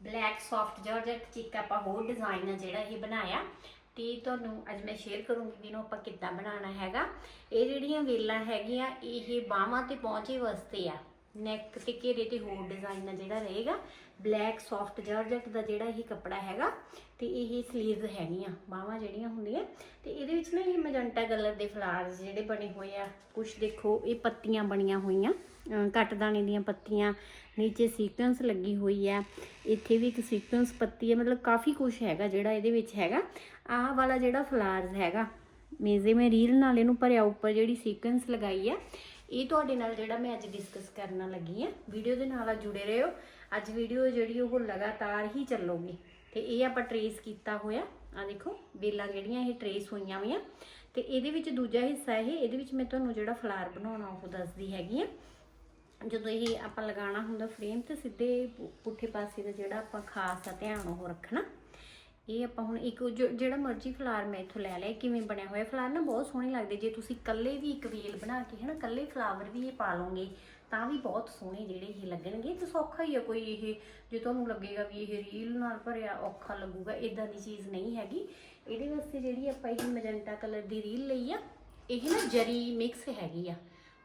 Black soft georgette ਚਿੱਕ ਆਪਾਂ ਹੋਰ design ਆ ਜਿਹੜਾ ਇਹ ਬਣਾਇਆ, ਤੇ ਤੁਹਾਨੂੰ ਅੱਜ ਮੈਂ ਸ਼ੇਅਰ ਕਰੂੰਗੀ ਵੀ ਇਹਨੂੰ ਆਪਾਂ ਕਿੱਦਾਂ ਬਣਾਉਣਾ ਹੈਗਾ। ਇਹ ਜਿਹੜੀਆਂ ਵੇਲਾਂ ਹੈਗੀਆਂ, ਇਹ ਬਾਹਾਂ ਤੇ ਪਹੁੰਚੇ ਵਾਸਤੇ ਆ। ਨੈਕ ਤੇ ਘੇਰੇ ਤੇ ਹੋਰ ਡਿਜ਼ਾਈਨ ਆ ਜਿਹੜਾ ਰਹੇਗਾ ਬਲੈਕ ਸੌਫਟ ਜਾਰਜਟ ਦਾ ਜਿਹੜਾ ਇਹ ਕੱਪੜਾ ਹੈਗਾ, ਤੇ ਇਹ ਸਲੀਵਸ ਹੈਗੀਆਂ, ਬਾਹਾਂ ਜਿਹੜੀਆਂ ਹੁੰਦੀਆਂ, ਤੇ ਇਹਦੇ ਵਿੱਚ ਨਾ ਇਹ ਮੈਜੈਂਟਾ ਕਲਰ ਦੇ ਫਲਾਰਸ ਜਿਹੜੇ ਬਣੇ ਹੋਏ ਆ ਕੁਝ ਦੇਖੋ, ਇਹ ਪੱਤੀਆਂ ਬਣੀਆਂ ਹੋਈਆਂ, ਅਹ ਕੱਟ ਦਾਣੇ ਦੀਆਂ ਪੱਤੀਆਂ, ਨੀਚੇ ਸੀਕੁਐਂਸ ਲੱਗੀ ਹੋਈ ਹੈ ਇੱਥੇ ਵੀ ਇੱਕ ਸੀਕੁਐਂਸ ਪੱਤੀ ਹੈ ਮਤਲਬ ਕਾਫੀ ਕੁਝ ਹੈਗਾ ਜਿਹੜਾ ਇਹਦੇ ਵਿੱਚ ਹੈਗਾ, ਆਹ ਵਾਲਾ ਜਿਹੜਾ ਫਲਾਰਸ ਹੈਗਾ ਮੇਜ਼ੇ ਮੈਂ ਰੀਲ ਨਾਲ ਇਹਨੂੰ ਭਰਿਆ ਉੱਪਰ ਜਿਹੜੀ ਸੀਕੁਐਂਸ ਲਗਾਈ ਹੈ ਇਹ ਤੁਹਾਡੇ ਨਾਲ ਜਿਹੜਾ ਮੈਂ ਅੱਜ ਡਿਸਕਸ ਕਰਨ ਲੱਗੀ ਆ ਵੀਡੀਓ ਦੇ ਨਾਲ ਜੁੜੇ ਰਹੋ। ਅੱਜ ਵੀਡੀਓ ਜਿਹੜੀ ਉਹ ਲਗਾਤਾਰ ਹੀ ਚੱਲੂਗੀ। ਤੇ ਇਹ ਆਪਾਂ ਟਰੇਸ ਕੀਤਾ ਹੋਇਆ। ਆ ਦੇਖੋ ਬੇਲਾਂ ਜਿਹੜੀਆਂ ਇਹ ਟਰੇਸ ਹੋਈਆਂ ਹੋਈਆਂ। ਤੇ ਇਹਦੇ ਵਿੱਚ ਦੂਜਾ ਹਿੱਸਾ ਇਹ, ਇਹਦੇ ਵਿੱਚ ਮੈਂ ਤੁਹਾਨੂੰ ਜਿਹੜਾ ਫਲਾਰ ਬਣਾਉਣਾ ਉਹ ਦੱਸਦੀ ਹੈਗੀ ਆ ਜਦੋਂ ਇਹ ਆਪਾਂ ਲਗਾਉਣਾ ਹੁੰਦਾ ਫਰੇਮ ਤੇ ਸਿੱਧੇ ਪੁੱਠੇ ਪਾਸੇ ਦਾ ਜਿਹੜਾ ਆਪਾਂ ਖਾਸ ਆ ਧਿਆਨ ਉਹ ਰੱਖਣਾ। ਇਹ ਆਪਾਂ ਹੁਣ ਇੱਕ ਜੋ- ਜਿਹੜਾ ਮਰਜ਼ੀ ਫਲਾਰ ਮੈਂ ਇੱਥੋਂ ਲੈ ਲਿਆ ਕਿਵੇਂ ਬਣਿਆ ਹੋਇਆ? ਫਲਾਰ ਨਾ ਬਹੁਤ ਸੋਹਣੇ ਲੱਗਦੇ। ਜੇ ਤੁਸੀਂ ਇਕੱਲੇ ਵੀ ਇੱਕ ਵੇਲ ਬਣਾ ਕੇ ਹਨਾ, ਇਕੱਲੇ ਫਲਾਵਰ ਵੀ ਇਹ ਪਾ ਲਓਗੇ, ਤਾਂ ਵੀ ਬਹੁਤ ਸੋਹਣੇ ਜਿਹੜੇ ਇਹ ਲੱਗਣਗੇ। ਤੇ ਸੌਖਾ ਹੀ ਆ ਕੋਈ ਇਹ, ਜੇ ਤੁਹਾਨੂੰ ਲੱਗੇਗਾ ਵੀ ਇਹ ਰੀਲ ਨਾਲ ਭਰਿਆ ਔਖਾ ਲੱਗੂਗਾ ਇਦਾਂ ਦੀ ਚੀਜ਼ ਨਹੀਂ ਹੈਗੀ। ਇਹਦੇ ਵਾਸਤੇ ਜਿਹੜੀ ਆਪਾਂ ਇਹ ਮੈਜੈਂਟਾ ਕਲਰ ਦੀ ਰੀਲ ਲਈ ਆ, ਇਹ ਨਾ ਜਰੀ ਮਿਕਸ ਹੈਗੀ ਆ।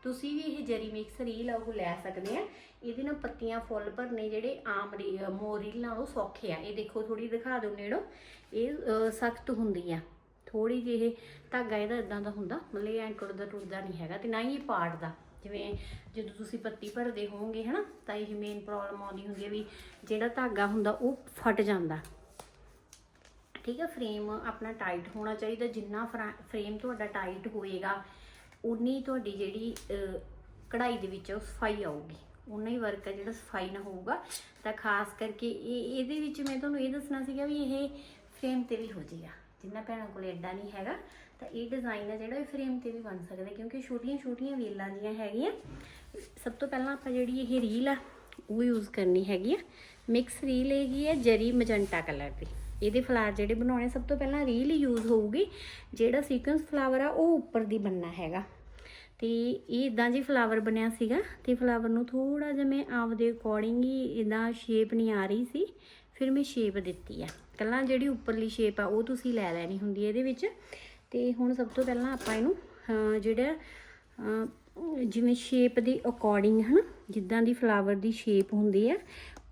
ਤੁਸੀਂ ਵੀ ਇਹ ਜਰੀ ਮਿਕਸ ਰੀਲ ਆ, ਉਹ ਲੈ ਸਕਦੇ ਆ। ਇਹਦੇ ਨਾਲ ਪੱਤੀਆਂ ਫੁੱਲ ਭਰਨੇ ਜਿਹੜੇ ਆਮ ਰੀ- ਮੋਰ ਰੀਲ ਨਾਲੋਂ ਸੌਖੇ ਆ। ਇਹ ਦੇਖੋ ਥੋੜੀ ਦਿਖਾ ਦਿਓ ਨੇੜੋ। ਇਹ ਸਖਤ ਹੁੰਦੀ ਆ। ਥੋੜੀ ਜਿਹੀ ਇਹ ਧਾਗਾ ਇਹਦਾ ਇਦਾਂ ਦਾ ਹੁੰਦਾ, ਮਤਲਬ ਇਹ ਐਂ ਟੁੱਟਦਾ ਟੁੱਟਦਾ ਨਹੀਂ ਹੈਗਾ ਤੇ ਨਾ ਹੀ ਇਹ ਪਾੜਦਾ। ਜਿਵੇਂ ਜਦੋਂ ਤੁਸੀਂ ਪੱਤੀ ਭਰਦੇ ਹੋਵੋਗੇ, ਹਨਾ, ਤਾਂ ਇਹ ਮੇਨ ਪ੍ਰੋਬਲਮ ਆਉਂਦੀ ਹੁੰਦੀ ਹੈ ਵੀ ਜਿਹੜਾ ਧਾਗਾ ਹੁੰਦਾ, ਉਹ ਫਟ ਜਾਂਦਾ। ਠੀਕ ਹੈ ਫਰੇਮ ਆਪਣਾ ਟਾਈਟ ਹੋਣਾ ਚਾਹੀਦਾ। ਜਿੰਨਾ ਫਰੇਮ ਤੁਹਾਡਾ ਟਾਈਟ ਹੋਏਗਾ ਉਨੀ ਤੁਹਾਡੀ ਜਿਹੜੀ ਕਢਾਈ ਦੇ ਵਿੱਚ ਉਹ ਸਫ਼ਾਈ ਆਊਗੀ। ਉਨਾ ਹੀ ਵਰਕ ਹੈ ਜਿਹੜਾ ਸਫ਼ਾਈ ਨਾ ਹੋਊਗਾ। ਤਾਂ ਖਾਸ ਕਰਕੇ ਇਹ, ਇਹਦੇ ਵਿੱਚ ਮੈਂ ਤੁਹਾਨੂੰ ਇਹ ਦੱਸਣਾ ਸੀਗਾ ਵੀ ਇਹ ਫਰੇਮ ਤੇ ਵੀ ਹੋ ਜਾਏਗਾ ਜਿੰਨਾ ਭੈਣਾਂ ਕੋਲ ਐਡਾ ਨਹੀਂ ਹੈਗਾ, ਤਾਂ ਇਹ ਡਿਜ਼ਾਈਨ ਹੈ ਜਿਹੜਾ ਇਹ ਫਰੇਮ ਤੇ ਵੀ ਬਣ ਸਕਦਾ, ਕਿਉਂਕਿ ਛੋਟੀਆਂ ਛੋਟੀਆਂ ਵੇਲਾਂ ਦੀਆਂ ਹੈਗੀਆਂ, ਸਭ ਤੋਂ ਪਹਿਲਾਂ ਆਪਾਂ ਜਿਹੜੀ ਇਹ ਰੀਲ ਆ, ਉਹ ਯੂਜ਼ ਕਰਨੀ ਹੈਗੀ ਆ। ਮਿਕਸ ਰੀਲ ਹੈਗੀ ਹੈ ਜਰੀ, ਮਜੰਟਾ ਕਲਰ ਦੀ। ਇਹਦੇ ਫਲਾਵਰ ਜਿਹੜੇ ਬਣਾਉਣੇ, ਸਭ ਤੋਂ ਪਹਿਲਾਂ ਰੀਲ ਯੂਜ਼ ਹੋਊਗੀ। ਜਿਹੜਾ ਸੀਕੁਐਂਸ ਫਲਾਵਰ ਆ, ਉਹ ਉੱਪਰ ਦੀ ਬਣਨਾ ਹੈਗਾ। ਤੇ ਇਹ ਇਦਾਂ ਜੀ ਫਲਾਵਰ ਬਣਿਆ ਸੀਗਾ, ਤੇ ਫਲਾਵਰ ਨੂੰ ਥੋੜਾ ਜਿਹਾ ਮੈਂ ਆਪਦੇ ਅਕੋਰਡਿੰਗ ਹੀ ਇਦਾਂ ਸ਼ੇਪ ਨਹੀਂ ਆ ਰਹੀ ਸੀ, ਫਿਰ ਮੈਂ ਸ਼ੇਪ ਦਿੱਤੀ ਆ। ਕੱਲਾ ਜਿਹੜੀ ਉੱਪਰਲੀ ਸ਼ੇਪ ਆ, ਉਹ ਤੁਸੀਂ ਲੈ ਲੈਣੀ ਹੁੰਦੀ ਹੈ ਇਹਦੇ ਵਿੱਚ। ਤੇ ਹੁਣ ਸਭ ਤੋਂ ਪਹਿਲਾਂ ਆਪਾਂ ਇਹਨੂੰ ਜਿਹੜਾ ਜਿਵੇਂ ਸ਼ੇਪ ਦੇ ਅਕੋਰਡਿੰਗ ਹਨਾ, ਜਿੱਦਾਂ ਦੀ ਫਲਾਵਰ ਦੀ ਸ਼ੇਪ ਹੁੰਦੀ ਆ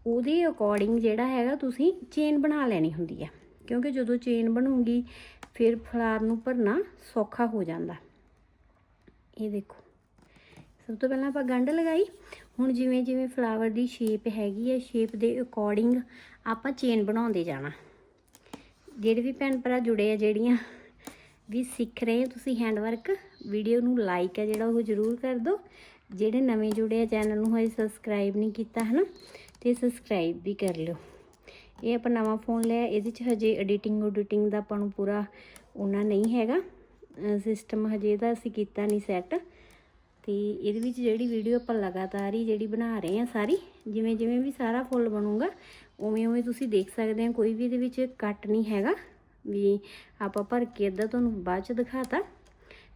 ਉਹਦੇ ਅਕੋਰਡਿੰਗ ਜਿਹੜਾ ਹੈਗਾ ਤੁਸੀਂ ਚੇਨ ਬਣਾ ਲੈਣੀ ਹੁੰਦੀ ਆ। ਕਿਉਂਕਿ ਜਦੋਂ ਚੇਨ ਬਣੂਗੀ, ਫਿਰ ਫਲਾਰ ਨੂੰ ਭਰਨਾ ਸੌਖਾ ਹੋ ਜਾਂਦਾ। ਇਹ ਦੇਖੋ। ਸਭ ਤੋਂ ਪਹਿਲਾਂ ਆਪਾਂ ਗੰਢ ਲਗਾਈ। ਹੁਣ ਜਿਵੇਂ ਜਿਵੇਂ ਫਲਾਵਰ ਦੀ ਸ਼ੇਪ ਹੈਗੀ ਹੈ ਸ਼ੇਪ ਦੇ ਅਕੋਰਡਿੰਗ ਆਪਾਂ ਚੇਨ ਬਣਾਉਂਦੇ ਜਾਣਾ। ਜਿਹੜੇ ਵੀ ਭੈਣ ਭਰਾ ਜੁੜੇ ਆ, ਜਿਹੜੀਆਂ ਵੀ ਸਿੱਖ ਰਹੇ ਹੋ ਤੁਸੀਂ ਹੈਂਡਵਰਕ ਵੀਡੀਓ ਨੂੰ ਲਾਈਕ ਹੈ ਜਿਹੜਾ ਉਹ ਜ਼ਰੂਰ ਕਰ ਦਿਓ। ਜਿਹੜੇ ਨਵੇਂ ਜੁੜੇ ਆ ਚੈਨਲ ਨੂੰ ਹਜੇ ਸਬਸਕ੍ਰਾਈਬ ਨਹੀਂ ਕੀਤਾ ਹੈ ਨਾ ਤੇ ਸਬਸਕ੍ਰਾਈਬ ਵੀ ਕਰ ਲਿਓ। ਇਹ ਆਪਾਂ ਨਵਾਂ ਫੋਨ ਲਿਆ, ਇਹਦੇ 'ਚ ਹਜੇ ਐਡੀਟਿੰਗ ਐਡੀਟਿੰਗ ਦਾ ਆਪਾਂ ਨੂੰ ਪੂਰਾ ਉਹਨਾਂ ਨਹੀਂ ਹੈਗਾ। ਸਿਸਟਮ ਹਜੇ ਇਹਦਾ ਅਸੀਂ ਕੀਤਾ ਨਹੀਂ ਸੈੱਟ ਤੇ ਇਹਦੇ ਵਿੱਚ ਜਿਹੜੀ ਵੀਡੀਓ ਆਪਾਂ ਲਗਾਤਾਰ ਹੀ ਜਿਹੜੀ ਬਣਾ ਰਹੇ ਆ ਸਾਰੀ, ਜਿਵੇਂ ਜਿਵੇਂ ਵੀ ਸਾਰਾ ਫੁੱਲ ਬਣੂਗਾ, ਉਵੇਂ ਉਵੇਂ ਤੁਸੀਂ ਦੇਖ ਸਕਦੇ ਆ ਕੋਈ ਵੀ ਇਹਦੇ ਵਿੱਚ ਕੱਟ ਨਹੀਂ ਹੈਗਾ। ਵੀ ਆਪਾਂ ਭਰ ਕੇ ਅੱਧਾ ਤੁਹਾਨੂੰ ਬਾਅਦ ਚ ਦਿਖਾਤਾ।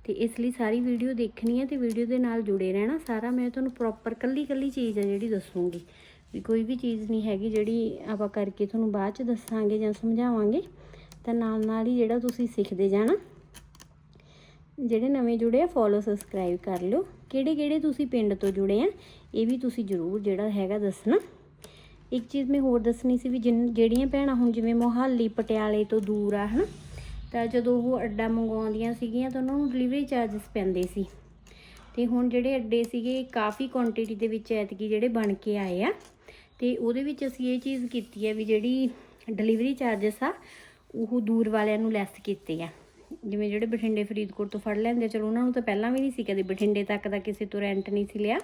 ਤੇ ਇਸ ਲਈ ਸਾਰੀ ਵੀਡੀਓ ਦੇਖਣੀ ਹੈ ਤੇ ਵੀਡੀਓ ਦੇ ਨਾਲ ਜੁੜੇ ਰਹਿਣਾ। ਸਾਰਾ ਮੈਂ ਤੁਹਾਨੂੰ ਪ੍ਰੋਪਰ ਕੱਲੀ ਕੱਲੀ ਚੀਜ਼ ਹੈ ਜਿਹੜੀ ਦੱਸੂਗੀ। ਵੀ ਕੋਈ ਵੀ ਚੀਜ਼ ਨਹੀਂ ਹੈਗੀ ਜਿਹੜੀ ਆਪਾਂ ਕਰਕੇ ਤੁਹਾਨੂੰ ਬਾਅਦ ਚ ਦੱਸਾਂਗੇ ਜਾਂ ਸਮਝਾਵਾਂਗੇ, ਤਾਂ ਨਾਲ ਨਾਲ ਹੀ ਜਿਹੜਾ ਤੁਸੀਂ ਸਿੱਖਦੇ ਜਾਣਾ, ਜਿਹੜੇ ਨਵੇਂ ਜੁੜੇ ਆ ਫੋਲੋ ਸਬਸਕ੍ਰਾਈਬ ਕਰ ਲਿਓ। ਕਿਹੜੇ ਕਿਹੜੇ ਤੁਸੀਂ ਪਿੰਡ ਤੋਂ ਜੁੜੇ ਆ, ਇਹ ਵੀ ਤੁਸੀਂ ਜਰੂਰ ਜਿਹੜਾ ਹੈਗਾ ਦੱਸਣਾ। ਇੱਕ ਚੀਜ਼ ਮੈਂ ਹੋਰ ਦੱਸਣੀ ਸੀ ਵੀ ਜਿਨ, ਜਿਹੜੀਆਂ ਭੈਣਾਂ ਹੁਣ ਜਿਵੇਂ ਮੋਹਾਲੀ, ਪਟਿਆਲੇ ਤੋਂ ਦੂਰ ਆ, ਹਨਾ, ਤਾਂ ਜਦੋਂ ਉਹ ਅੱਡਾ ਮੰਗਵਾਉਂਦੀਆਂ ਸੀਗੀਆਂ, ਤਾਂ ਉਹਨਾਂ ਨੂੰ ਡਿਲੀਵਰੀ ਚਾਰजेस ਪੈਂਦੇ ਸੀ। ਤੇ ਹੁਣ ਜਿਹੜੇ ਅੱਡੇ ਸੀਗੇ, ਕਾਫੀ ਕੁਆਂਟੀਟੀ ਦੇ ਵਿੱਚ ਐਤਕੀ ਜਿਹੜੇ ਬਣ ਕੇ ਆਏ ਆ। ਤੇ ਉਹਦੇ ਵਿੱਚ ਅਸੀਂ ਇਹ ਚੀਜ਼ ਕੀਤੀ ਹੈ ਵੀ ਜਿਹੜੀ ਡਿਲੀਵਰੀ ਚਾਰजेस ਆ, ਉਹ ਦੂਰ ਵਾਲਿਆਂ ਨੂੰ ਲੈਸ ਕੀਤੇ ਆ। ਜਿਵੇਂ ਜਿਹੜੇ ਬਠਿੰਡੇ ਫਰੀਦਕੋਟ ਤੋਂ ਫੜ ਲੈਂਦੇ ਚਲੋ ਉਹਨਾਂ ਨੂੰ ਤਾਂ ਪਹਿਲਾਂ ਵੀ ਨਹੀਂ ਸੀ ਕਦੇ ਬਠਿੰਡੇ ਤੱਕ ਦਾ ਕਿਸੇ ਤੋਂ ਰੈਂਟ ਨਹੀਂ ਸੀ ਲਿਆ।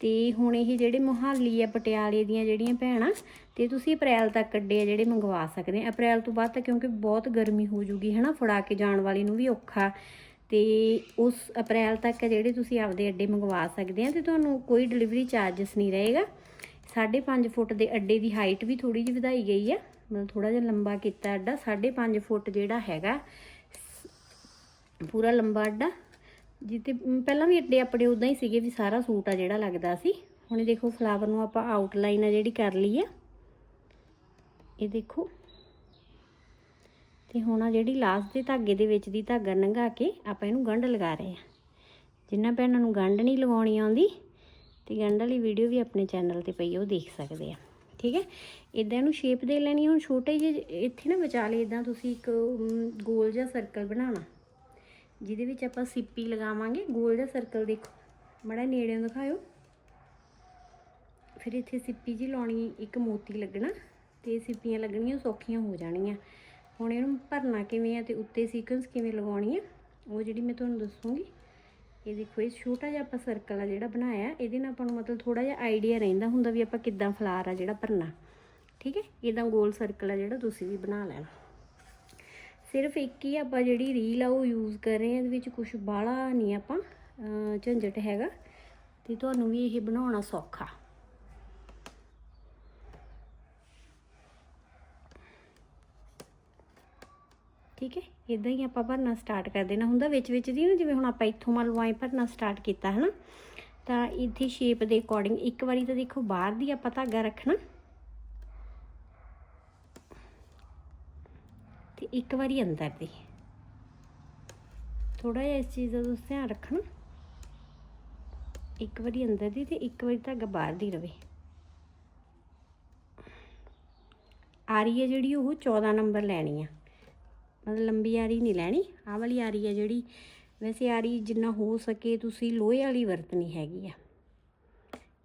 ਤੇ ਹੁਣ ਇਹ ਜਿਹੜੇ ਮੁਹਾਲੀ ਆ, ਪਟਿਆਲੇ ਦੀਆਂ ਜਿਹੜੀਆਂ ਭੈਣਾਂ, ਤੇ ਤੁਸੀਂ ਅਪ੍ਰੈਲ ਤੱਕ ਕੱਢੇ ਆ ਜਿਹੜੇ ਮੰਗਵਾ ਸਕਦੇ ਆ। ਅਪ੍ਰੈਲ ਤੋਂ ਬਾਅਦ ਤਾਂ ਕਿਉਂਕਿ ਬਹੁਤ ਗਰਮੀ ਹੋ ਜੂਗੀ, ਹਨਾ, ਫੜਾ ਕੇ ਜਾਣ ਵਾਲੀ ਨੂੰ ਵੀ ਔਖਾ। ਤੇ ਉਸ ਅਪ੍ਰੈਲ ਤੱਕ ਜਿਹੜੇ ਤੁਸੀਂ ਆਪਦੇ ਅੱਡੇ ਮੰਗਵਾ ਸਕਦੇ ਆ, ਤੇ ਤੁਹਾਨੂੰ ਕੋਈ ਡਿਲੀਵਰੀ ਚਾਰजेस ਨਹੀਂ ਰਹੇਗਾ। 5.5 ਫੁੱਟ ਦੇ ਅੱਡੇ ਦੀ ਹਾਈਟ ਵੀ ਥੋੜੀ ਜਿਹੀ ਵਧਾਈ ਗਈ ਆ ਮਤਲਬ ਥੋੜਾ ਜਿਹਾ ਲੰਬਾ ਕੀਤਾ ਅੱਡਾ। 5.5 ਫੁੱਟ ਜਿਹੜਾ ਹੈਗਾ, ਪੂਰਾ ਲੰਬਾ ਅੱਡਾ। ਜਿੱਤੇ ਪਹਿਲਾਂ ਵੀ ਅੱਡੇ ਆਪਣੇ ਉਦਾਂ ਹੀ ਸੀਗੇ ਵੀ ਸਾਰਾ ਸੂਟ ਆ ਜਿਹੜਾ ਲੱਗਦਾ ਸੀ। ਹੁਣ ਦੇਖੋ ਫਲਾਵਰ ਨੂੰ ਆਪਾਂ ਆਊਟਲਾਈਨ ਆ ਜਿਹੜੀ ਕਰ ਲਈ ਆ। ਇਹ ਦੇਖੋ। ਤੇ ਹੁਣ ਆ ਜਿਹੜੀ ਲਾਸਟ ਦੇ ਧਾਗੇ ਦੇ ਵਿੱਚ ਦੀ ਧਾਗਾ ਲੰਘਾ ਕੇ ਆਪਾਂ ਇਹਨੂੰ ਗੰਢ ਲਗਾ ਰਹੇ ਹਾਂ ਜਿੰਨਾ ਭੈਣਾਂ ਨੂੰ ਗੰਢ ਨਹੀਂ ਲਗਾਉਣੀ ਆਉਂਦੀ ਤੇ ਗੰਢ ਵਾਲੀ ਵੀਡੀਓ ਵੀ ਆਪਣੇ ਚੈਨਲ ਤੇ ਪਈ ਉਹ ਦੇਖ ਸਕਦੇ ਆ। ਠੀਕ ਹੈ? ਇਦਾਂ ਇਹਨੂੰ ਸ਼ੇਪ ਦੇ ਲੈਣੀ ਹੁਣ ਛੋਟੇ ਜਿਹੇ ਇੱਥੇ ਨਾ ਵਿਚਾਲੇ ਇਦਾਂ ਤੁਸੀਂ ਇੱਕ ਗੋਲ ਜਿਹਾ ਸਰਕਲ ਬਣਾਉਣਾ। ਜਿਹਦੇ ਵਿੱਚ ਆਪਾਂ ਸਿੱਪੀ ਲਗਾਵਾਂਗੇ, ਗੋਲ ਜਿਹਾ ਸਰਕਲ ਦੇਖੋ। ਮੜਾ ਨੇੜਿਓਂ ਦਿਖਾਇਓ। ਫਿਰ ਇੱਥੇ ਸਿੱਪੀ ਜੀ ਲਾਉਣੀ, ਇੱਕ ਮੋਤੀ ਲੱਗਣਾ, ਤੇ ਸਿੱਪੀਆਂ ਲੱਗਣੀਆਂ ਸੌਖੀਆਂ ਹੋ ਜਾਣਗੀਆਂ ਹੁਣ ਇਹਨੂੰ ਭਰਨਾ ਕਿਵੇਂ ਆ ਤੇ ਉੱਤੇ ਸੀਕੁਐਂਸ ਕਿਵੇਂ ਲਗਾਉਣੀ ਆ, ਉਹ ਜਿਹੜੀ ਮੈਂ ਤੁਹਾਨੂੰ ਦੱਸੂਗੀ। ਇਹ ਦੇਖੋ, ਇਹ ਛੋਟਾ ਜਿਹਾ ਆਪਾਂ ਸਰਕਲ ਆ ਜਿਹੜਾ ਬਣਾਇਆ, ਇਹਦੇ ਨਾਲ ਆਪਾਂ ਨੂੰ ਮਤਲਬ ਥੋੜਾ ਜਿਹਾ ਆਈਡੀਆ ਰਹਿੰਦਾ ਹੁੰਦਾ ਵੀ ਆਪਾਂ ਕਿੱਦਾਂ ਫਲਾਰ ਆ ਜਿਹੜਾ ਭਰਨਾ। ਠੀਕ ਹੈ? ਇਦਾਂ ਗੋਲ ਸਰਕਲ ਆ ਜਿਹੜਾ ਤੁਸੀਂ ਵੀ ਬਣਾ ਲੈਣਾ। ਸਿਰਫ ਇੱਕ ਹੀ ਆਪਾਂ ਜਿਹੜੀ ਰੀਲ ਆ ਉਹ ਯੂਜ਼ ਕਰ ਰਹੇ ਹਾਂ, ਇਹਦੇ ਵਿੱਚ ਕੁਝ ਬਾਹਲਾ ਨਹੀਂ ਆਪਾਂ ਝੰਜਟ ਹੈਗਾ। ਤੇ ਤੁਹਾਨੂੰ ਵੀ ਇਹ ਬਣਾਉਣਾ ਸੌਖਾ। ਠੀਕ ਹੈ? ਇਦਾਂ ਹੀ ਆਪਾਂ ਭਰਨਾ ਸਟਾਰਟ ਕਰ ਦੇਣਾ ਹੁੰਦਾ ਵਿੱਚ ਵਿੱਚ ਦੀ ਨਾ, ਜਿਵੇਂ ਹੁਣ ਆਪਾਂ ਇੱਥੋਂ ਮੰਨ ਲਓ ਭਰਨਾ ਸਟਾਰਟ ਕੀਤਾ ਹੈ ਨਾ ਤਾਂ ਇੱਥੇ ਸ਼ੇਪ ਦੇ ਅਕੋਰਡਿੰਗ ਇੱਕ ਵਾਰੀ ਤਾਂ ਦੇਖੋ ਬਾਹਰ ਦੀ ਆਪਾਂ ਧਾਗਾ ਰੱਖਣਾ। ਤੇ ਇੱਕ ਵਾਰੀ ਅੰਦਰ ਦੀ। ਥੋੜਾ ਜਿਹਾ ਇਸ ਚੀਜ਼ ਦਾ ਤੁਸੀਂ ਧਿਆਨ ਰੱਖਣਾ। ਇੱਕ ਵਾਰੀ ਅੰਦਰ ਦੀ ਤੇ ਇੱਕ ਵਾਰੀ ਧਾਗਾ ਬਾਹਰ ਦੀ ਰਵੇ। ਆਰੀ ਹੈ ਜਿਹੜੀ ਉਹ 14 ਨੰਬਰ ਲੈਣੀ ਆ। ਮਤਲਬ ਲੰਬੀ ਆਰੀ ਨਹੀਂ ਲੈਣੀ, ਆਹ ਵਾਲੀ ਆਰੀ ਆ ਜਿਹੜੀ। ਵੈਸੇ ਆਰੀ ਜਿੰਨਾ ਹੋ ਸਕੇ ਤੁਸੀਂ ਲੋਹੇ ਵਾਲੀ ਵਰਤਣੀ ਹੈਗੀ ਆ।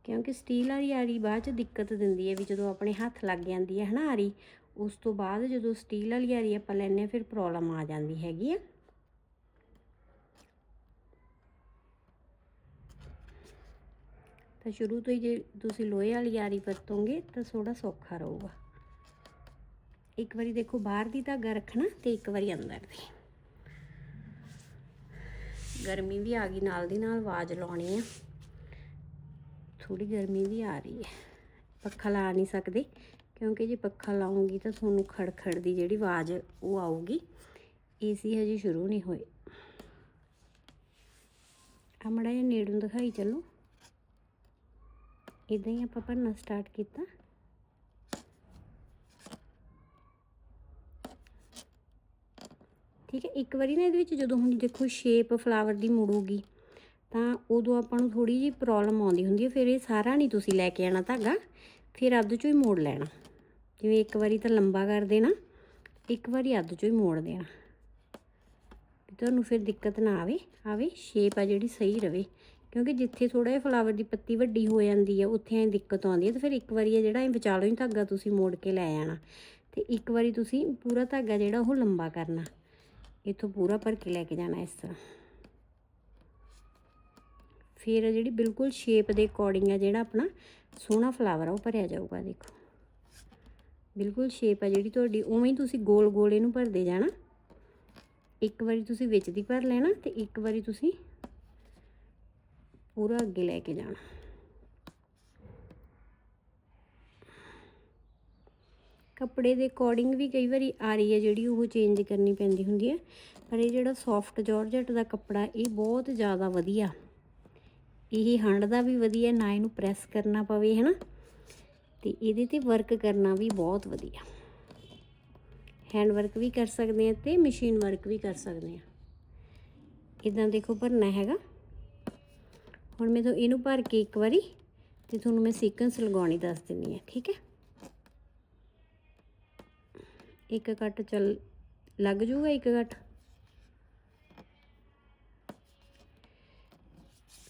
ਕਿਉਂਕਿ ਸਟੀਲ ਵਾਲੀ ਆਰੀ ਬਾਅਦ ਚ ਦਿੱਕਤ ਦਿੰਦੀ ਹੈ ਵੀ ਜਦੋਂ ਆਪਣੇ ਹੱਥ ਲੱਗ ਜਾਂਦੀ ਹੈ ਹਨਾ ਆਰੀ, ਉਸ ਤੋਂ ਬਾਅਦ ਜਦੋਂ ਸਟੀਲ ਵਾਲੀ ਆਰੀ ਆਪਾਂ ਲੈਂਦੇ ਹਾਂ ਫਿਰ ਪ੍ਰੋਬਲਮ ਆ ਜਾਂਦੀ ਹੈਗੀ ਆ। ਤਾਂ ਸ਼ੁਰੂ ਤੋਂ ਹੀ ਜੇ ਤੁਸੀਂ ਲੋਹੇ ਵਾਲੀ ਆਰੀ ਵਰਤੋਗੇ ਤਾਂ ਥੋੜਾ ਸੌਖਾ ਰਹੂਗਾ। ਇੱਕ ਵਾਰੀ ਦੇਖੋ ਬਾਹਰ ਦੀ ਧਾਗਾ ਰੱਖਣਾ ਤੇ ਇੱਕ ਵਾਰੀ ਅੰਦਰ ਦੀ। ਗਰਮੀ ਵੀ ਆ ਗਈ, ਨਾਲ ਦੀ ਨਾਲ ਆਵਾਜ਼ ਲਾਉਣੀ ਆ। ਥੋੜੀ ਗਰਮੀ ਵੀ ਆ ਰਹੀ ਹੈ। ਪੱਖਾ ਲਾ ਨਹੀਂ ਸਕਦੇ, ਕਿਉਂਕਿ ਜੇ ਪੱਖਾ ਲਾਉਂਗੀ ਤਾਂ ਤੁਹਾਨੂੰ ਖੜਖੜ ਦੀ ਜਿਹੜੀ ਆਵਾਜ਼ ਉਹ ਆਊਗੀ। ਏਸੀ ਹਜੇ ਸ਼ੁਰੂ ਨਹੀਂ ਹੋਏ। ਆ ਮੜਾ ਜਿਹਾ ਨੇੜੋਂ ਦਿਖਾਈ, ਚੱਲੋ। ਇਦਾਂ ਹੀ ਆਪਾਂ ਭਰਨਾ ਸਟਾਰਟ ਕੀਤਾ। ਠੀਕ ਹੈ, ਇੱਕ ਵਾਰੀ ਨਾ ਇਹਦੇ ਵਿੱਚ ਜਦੋਂ ਹੁਣ ਦੇਖੋ ਸ਼ੇਪ ਫਲਾਵਰ ਦੀ ਮੁੜੂਗੀ, ਤਾਂ ਉਦੋਂ ਆਪਾਂ ਨੂੰ ਥੋੜੀ ਜਿਹੀ ਪ੍ਰੋਬਲਮ ਆਉਂਦੀ ਹੁੰਦੀ ਹੈ, ਫਿਰ ਇਹ ਸਾਰਾ ਨਹੀਂ ਤੁਸੀਂ ਲੈ ਕੇ ਆਣਾ ਧਾਗਾ, ਫਿਰ ਅੱਧ ਚੋਂ ਹੀ ਮੋੜ ਲੈਣਾ। ਜਿਵੇਂ ਇੱਕ ਵਾਰੀ ਤਾਂ ਲੰਬਾ ਕਰ ਦੇਣਾ, ਇੱਕ ਵਾਰੀ ਅੱਧ ਚੋਂ ਹੀ ਮੋੜ ਦੇਣਾ। ਤੁਹਾਨੂੰ ਫਿਰ ਦਿੱਕਤ ਨਾ ਆਵੇ ਆਵੇ ਸ਼ੇਪ ਆ ਜਿਹੜੀ ਸਹੀ ਰਵੇ, ਕਿਉਂਕਿ ਜਿੱਥੇ ਥੋੜਾ ਜਿਹਾ ਫਲਾਵਰ ਦੀ ਪੱਤੀ ਵੱਡੀ ਹੋ ਜਾਂਦੀ ਹੈ ਉੱਥੇ ਐਂ ਦਿੱਕਤ ਆਉਂਦੀ ਹੈ ਤੇ ਫਿਰ ਇੱਕ ਵਾਰੀ ਇਹ ਜਿਹੜਾ ਇਹ ਵਿਚਾਲੋ ਹੀ ਧਾਗਾ ਤੁਸੀਂ ਮੋੜ ਕੇ ਲੈ ਆਣਾ। ਤੇ ਇੱਕ ਵਾਰੀ ਤੁਸੀਂ ਪੂਰਾ ਧਾਗਾ ਜਿਹੜਾ ਉਹ ਲੰਬਾ ਕਰਨਾ। ਇੱਥੋਂ ਪੂਰਾ ਭਰ ਕੇ ਲੈ ਕੇ ਜਾਣਾ ਇਸ ਤਰ੍ਹਾਂ। ਫਿਰ ਜਿਹੜੀ ਬਿਲਕੁਲ ਸ਼ੇਪ ਦੇ ਅਕੋਰਡਿੰਗ ਆ ਜਿਹੜਾ ਆਪਣਾ ਸੋਹਣਾ ਫਲਾਵਰ ਆ, ਉਹ ਭਰਿਆ ਜਾਊਗਾ, ਦੇਖੋ। ਬਿਲਕੁਲ ਸ਼ੇਪ ਆ ਜਿਹੜੀ ਤੁਹਾਡੀ, ਉਵੇਂ ਹੀ ਤੁਸੀਂ ਗੋਲ ਗੋਲ ਇਹਨੂੰ ਭਰਦੇ ਜਾਣਾ। ਇੱਕ ਵਾਰੀ ਤੁਸੀਂ ਵਿੱਚ ਦੀ ਭਰ ਲੈਣਾ ਤੇ ਇੱਕ ਵਾਰੀ ਤੁਸੀਂ ਪੂਰਾ ਅੱਗੇ ਲੈ ਕੇ ਜਾਣਾ। ਕੱਪੜੇ ਦੇ ਅਕੋਰਡਿੰਗ ਵੀ ਕਈ ਵਾਰੀ ਆ ਰਹੀ ਹੈ ਜਿਹੜੀ ਉਹ ਚੇਂਜ ਕਰਨੀ ਪੈਂਦੀ ਹੁੰਦੀ ਹੈ। ਪਰ ਇਹ ਜਿਹੜਾ ਸੌਫਟ ਜਾਰਜਟ ਦਾ ਕੱਪੜਾ, ਇਹ ਬਹੁਤ ਜ਼ਿਆਦਾ ਵਧੀਆ। ਇਹ ਹੰਡਦਾ ਵੀ ਵਧੀਆ, ਨਾ ਇਹਨੂੰ ਪ੍ਰੈਸ ਕਰਨਾ ਪਵੇ ਹੈ ਨਾ ਤੇ ਇਹਦੇ ਤੇ ਵਰਕ ਕਰਨਾ ਵੀ ਬਹੁਤ ਵਧੀਆ। ਹੈਂਡ ਵਰਕ ਵੀ ਕਰ ਸਕਦੇ ਆ ਤੇ ਮਸ਼ੀਨ ਵਰਕ ਵੀ ਕਰ ਸਕਦੇ ਆ ਇਦਾਂ ਦੇਖੋ ਭਰਨਾ ਹੈਗਾ। ਹੁਣ ਮੈਂ ਤੁਹਾਨੂੰ ਇਹਨੂੰ ਭਰ ਕੇ ਇੱਕ ਵਾਰੀ ਤੇ ਤੁਹਾਨੂੰ ਮੈਂ ਸੀਕੁਐਂਸ ਲਗਾਉਣੀ ਦੱਸ ਦਿੰਨੀ ਆ ਠੀਕ ਹੈ? ਇੱਕ ਕੱਟ ਚੱਲ, ਲੱਗ ਜੂਗਾ ਇੱਕ ਕੱਟ?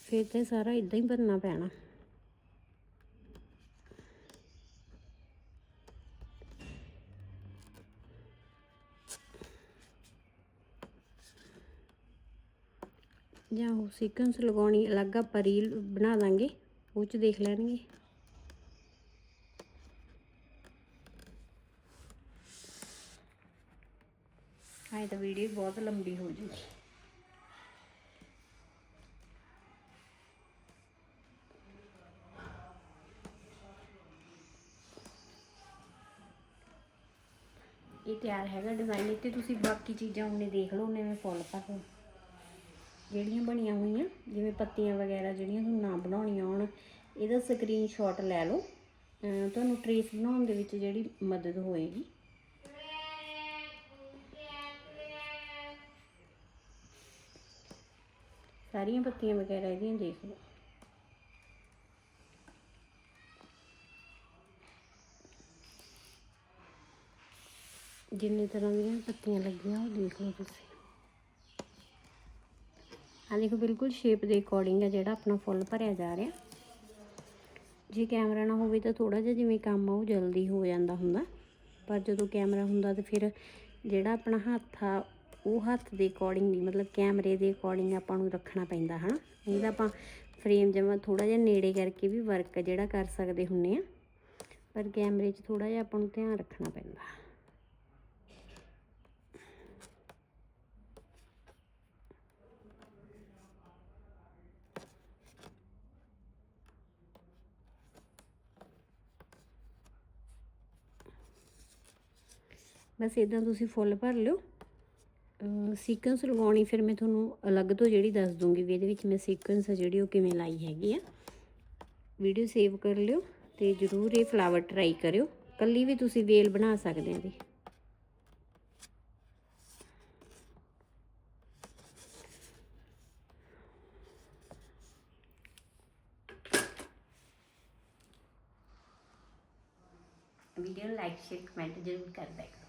ਫਿਰ ਤੇ ਸਾਰਾ ਇਦਾਂ ਹੀ ਭਰਨਾ ਪੈਣਾ। ਜਾਂ ਉਹ ਸੀਕੁਐਂਸ ਲਗਾਉਣੀ, ਅਲੱਗ ਆਪਾਂ ਰੀਲ ਬਣਾ ਦਾਂਗੇ, ਉਹ ਚ ਦੇਖ ਲੈਣਗੇ। ਹਾਂ ਤਾਂ ਵੀਡੀਓ ਬਹੁਤ ਲੰਬੀ ਹੋ ਜੂਗੀ ਇਹ ਤਿਆਰ ਹੈਗਾ ਡਿਜ਼ਾਈਨ ਤੇ ਤੁਸੀਂ ਬਾਕੀ ਚੀਜ਼ਾਂ ਉਹਨੇ ਦੇਖ ਲਓ, ਉਹਨੇ ਮੈਂ ਫੁੱਲ ਤੱਕ ਜਿਹੜੀਆਂ ਬਣੀਆਂ ਹੋਈਆਂ, ਜਿਵੇਂ ਪੱਤੀਆਂ ਵਗੈਰਾ ਜਿਹੜੀਆਂ ਤੁਹਾਨੂੰ ਨਾ ਬਣਾਉਣੀਆਂ ਹੋਣ, ਇਹਦਾ ਸਕਰੀਨਸ਼ਾਟ ਲੈ ਲਓ। ਤੁਹਾਨੂੰ ਟ੍ਰੇਸ ਬਣਾਉਣ ਦੇ ਵਿੱਚ ਜਿਹੜੀ ਮਦਦ ਹੋਏਗੀ। ਸਾਰੀਆਂ ਪੱਤੀਆਂ ਵਗੈਰਾ ਇਹਦੀਆਂ ਦੇਖ ਲਓ। ਜਿੰਨੇ ਤਰ੍ਹਾਂ ਦੀਆਂ ਪੱਤੀਆਂ ਲੱਗੀਆਂ ਉਹ ਦੇਖ ਲਓ ਤੁਸੀਂ। ਆ ਦੇਖੋ, ਬਿਲਕੁਲ ਸ਼ੇਪ ਦੇ ਅਕੋਰਡਿੰਗ ਹੈ ਜਿਹੜਾ ਆਪਣਾ ਫੁੱਲ ਭਰਿਆ ਜਾ ਰਿਹਾ। ਜੇ ਕੈਮਰਾ ਨਾ ਹੋਵੇ ਤਾਂ ਥੋੜਾ ਜਿਹਾ ਜਿਵੇਂ ਕੰਮ ਆ, ਉਹ ਜਲਦੀ ਹੋ ਜਾਂਦਾ ਹੁੰਦਾ। ਪਰ ਜਦੋਂ ਕੈਮਰਾ ਹੁੰਦਾ ਤਾਂ ਫਿਰ ਜਿਹੜਾ ਆਪਣਾ ਹੱਥ ਆ ਉਹ ਹੱਥ ਦੇ ਅਕੋਰਡਿੰਗ ਨਹੀਂ, ਮਤਲਬ ਕੈਮਰੇ ਦੇ ਅਕੋਰਡਿੰਗ ਆਪਾਂ ਨੂੰ ਰੱਖਣਾ ਪੈਂਦਾ, ਹਨਾ? ਨਹੀਂ ਤਾਂ ਆਪਾਂ ਫਰੇਮ ਜਮਾ ਥੋੜਾ ਜਿਹਾ ਨੇੜੇ ਕਰਕੇ ਵੀ ਵਰਕ ਜਿਹੜਾ ਕਰ ਸਕਦੇ ਹੁੰਨੇ ਆ, ਪਰ ਕੈਮਰੇ 'ਚ ਥੋੜਾ ਜਿਹਾ ਆਪਾਂ ਨੂੰ ਧਿਆਨ ਰੱਖਣਾ ਪੈਂਦਾ। ਬਸ ਇਦਾਂ ਤੁਸੀਂ ਫੁੱਲ ਭਰ ਲਿਓ। ਸੀਕੁਐਂਸ ਲਗਾਉਣੀ ਫਿਰ ਮੈਂ ਤੁਹਾਨੂੰ ਅਲੱਗ ਤੋਂ ਜਿਹੜੀ ਦੱਸ ਦੂੰਗੀ ਵੀ ਇਹਦੇ ਵਿੱਚ ਮੈਂ ਸੀਕੁਐਂਸ ਜਿਹੜੀ ਉਹ ਕਿਵੇਂ ਲਾਈ ਹੈਗੀ ਆ। ਵੀਡੀਓ ਸੇਵ ਕਰ ਲਿਓ ਤੇ ਜਰੂਰ ਇਹ ਫਲਾਵਰ ਟਰਾਈ ਕਰਿਓ। ਕੱਲੀ ਵੀ ਤੁਸੀਂ ਵੇਲ ਬਣਾ ਸਕਦੇ ਆ ਦੀ ਵੀਡੀਓ ਲਾਈਕ ਸ਼ੇਅਰ ਕਮੈਂਟ ਜ਼ਰੂਰ ਕਰਦਾ ਕਰੋ।